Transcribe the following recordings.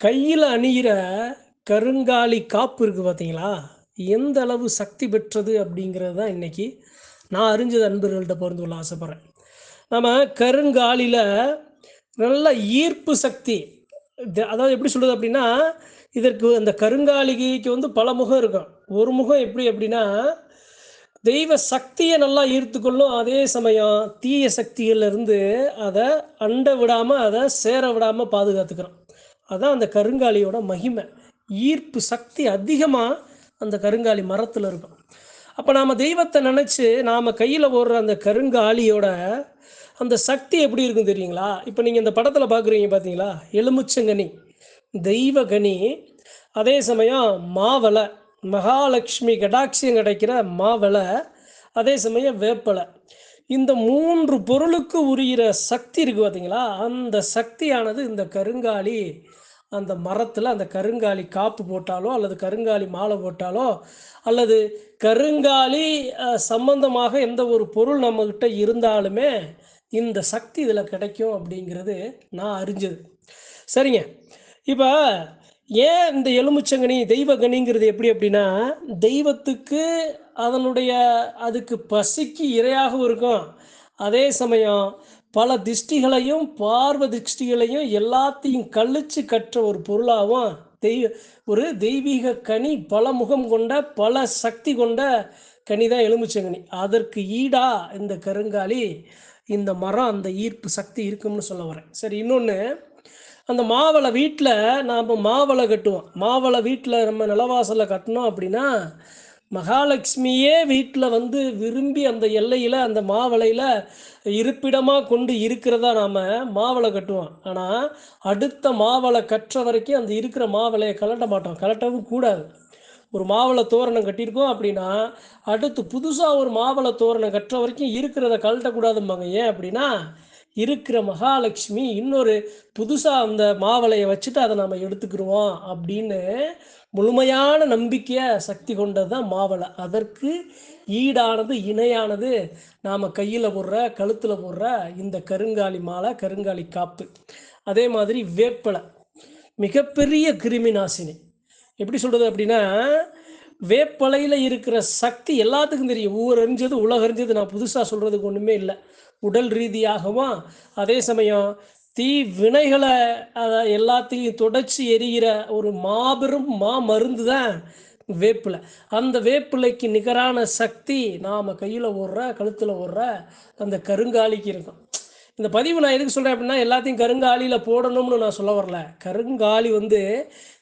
கையில் அணிகிற கருங்காலி காப்பு இருக்குது பார்த்தீங்களா எந்த அளவு சக்தி பெற்றது அப்படிங்கிறது தான் இன்றைக்கி நான் அறிஞ்சது அன்பர்கள்ட்ட பகிர்ந்து கொள்ள ஆசைப்பட்றேன். நம்ம கருங்காலியில் நல்ல ஈர்ப்பு சக்தி அதாவது எப்படி சொல்கிறது அப்படின்னா இதற்கு அந்த கருங்காலிகைக்கு வந்து பல முகம் இருக்கும். ஒரு முகம் எப்படி அப்படின்னா தெய்வ சக்தியை நல்லா ஈர்த்துக்கொள்ளும் அதே சமயம் தீய சக்திகள்லேருந்து அதை அண்ட விடாமல் அதை சேர விடாமல் பாதுகாத்துக்கிறோம் அதான் அந்த கருங்காலியோட மகிமை. ஈர்ப்பு சக்தி அதிகமாக அந்த கருங்காலி மரத்தில் இருக்கும். அப்போ நாம் தெய்வத்தை நினச்சி நாம் கையில் ஓடுற அந்த கருங்காலியோட அந்த சக்தி எப்படி இருக்கும் தெரியுங்களா? இப்போ நீங்கள் இந்த படத்தில் பார்க்குறீங்க பார்த்தீங்களா எலுமிச்சங்கனி தெய்வகனி அதே சமயம் மாவலை மகாலட்சுமி கடாட்சியம் கிடைக்கிற மாவலை அதே சமயம் வேப்பலை. இந்த மூன்று பொருளுக்கு உரியிற சக்தி இருக்குது பார்த்தீங்களா அந்த சக்தியானது இந்த கருங்காலி அந்த மரத்தில் அந்த கருங்காலி காப்பு போட்டாலோ அல்லது கருங்காலி மாலை போட்டாலோ அல்லது கருங்காலி சம்பந்தமாக எந்த ஒரு பொருள் நம்மக்கிட்ட இருந்தாலுமே இந்த சக்தி இதில் கிடைக்கும் அப்படிங்கிறது நான் அறிஞ்சது. சரிங்க. இப்போ ஏன் இந்த எலுமிச்சங்கனி தெய்வகனிங்கிறது எப்படி அப்படின்னா தெய்வத்துக்கு அதனுடைய அதுக்கு பசிக்கு இரையாகவும் இருக்கும். அதே சமயம் பல திஷ்டிகளையும் பார்வ திஷ்டிகளையும் எல்லாத்தையும் கழிச்சு கற்ற ஒரு பொருளாகவும் தெய்வ ஒரு தெய்வீக கனி பல முகம் கொண்ட பல சக்தி கொண்ட கனி தான் எலுமிச்சங்கனி. அதற்கு ஈடா இந்த கருங்காலி இந்த மரம் அந்த ஈர்ப்பு சக்தி இருக்கும்னு சொல்ல வரேன். சரி இன்னொன்று அந்த மாவளை வீட்டில் நாம் மாவளை கட்டுவோம். மாவளை வீட்டில் நம்ம நிலவாசலில் கட்டினோம் அப்படின்னா மகாலட்சுமியே வீட்டில் வந்து விரும்பி அந்த எல்லையில் அந்த மாவளையில் இருப்பிடமாக கொண்டு இருக்கிறதா நாம் மாவளை கட்டுவோம். ஆனால் அடுத்த மாவளை கற்ற வரைக்கும் அந்த இருக்கிற மாவளையை கலட்ட மாட்டோம். கலட்டவும் கூடாது. ஒரு மாவளை தோரணம் கட்டியிருக்கோம் அப்படின்னா அடுத்து புதுசாக ஒரு மாவளை தோரணம் கட்டுற வரைக்கும் இருக்கிறத கழட்டக்கூடாதும்பாங்க. ஏன் அப்படின்னா இருக்கிற மகாலட்சுமி இன்னொரு புதுசாக அந்த மாவளையை வச்சுட்டு அதை நாம் எடுத்துக்கிடுவோம் அப்படின்னு முழுமையான நம்பிக்கையை சக்தி கொண்டது தான் மாவளை. அதற்கு ஈடானது இணையானது நாம் கையில் போடுற கழுத்தில் போடுற இந்த கருங்காலி மாலை கருங்காலி காப்பு. அதே மாதிரி வேப்பலை. மிகப்பெரிய கிருமி நாசினி எப்படி சொல்கிறது அப்படின்னா வேப்பலையில் இருக்கிற சக்தி எல்லாத்துக்கும் தெரியும். ஊர் அறிஞ்சது உலக அறிஞ்சது நான் புதுசாக சொல்கிறதுக்கு ஒன்றுமே இல்லை. உடல் ரீதியாகவும் அதே சமயம் தீ வினைகளை அதை எல்லாத்தையும் தொடச்சி எரிகிற ஒரு மாபெரும் மா மருந்து தான் வேப்பிலை. அந்த வேப்பிலைக்கு நிகரான சக்தி நாம் கையில் ஓடுற கழுத்தில் ஓடுற அந்த கருங்காலிக்கு இருக்கும். இந்த பதிவு நான் எதுக்கு சொல்கிறேன் அப்படின்னா எல்லாத்தையும் கருங்காலியில் போடணும்னு நான் சொல்ல வரல. கருங்காலி வந்து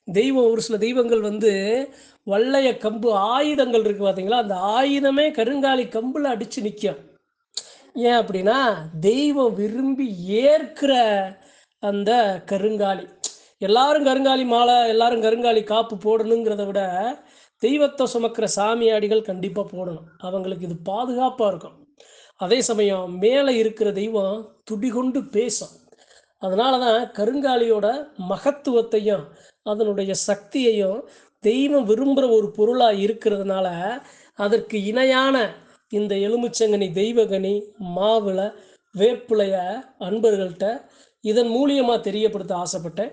தெய்வம் ஒரு சில தெய்வங்கள் வந்து வள்ளைய கம்பு ஆயுதங்கள் இருக்குது பார்த்தீங்களா அந்த ஆயுதமே கருங்காலி கம்பில் அடித்து நிற்கும் ஏன் அப்படின்னா தெய்வம் விரும்பி ஏற்கிற அந்த கருங்காலி. எல்லாரும் கருங்காலி மாலை எல்லாரும் கருங்காலி காப்பு போடணுங்கிறத விட தெய்வத்தை சுமக்கிற சாமியாடிகள் கண்டிப்பாக போடணும். அவங்களுக்கு இது பாதுகாப்பாக இருக்கும். அதே சமயம் மேலே இருக்கிற தெய்வம் துடிகொண்டு பேசும். அதனால தான் கருங்காலியோட மகத்துவத்தையும் அதனுடைய சக்தியையும் தெய்வம் விரும்புகிற ஒரு பொருளாக இருக்கிறதுனால அதற்கு இணையான இந்த எலுமிச்சங்கனி தெய்வகனி மாவிள வேப்பிலைய அன்பர்கள்ட்ட இதன் மூலியமாக தெரியப்படுத்த ஆசைப்பட்டேன்.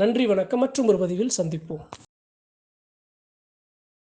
நன்றி வணக்கம். மற்றும் ஒரு பதிவில் சந்திப்போம்.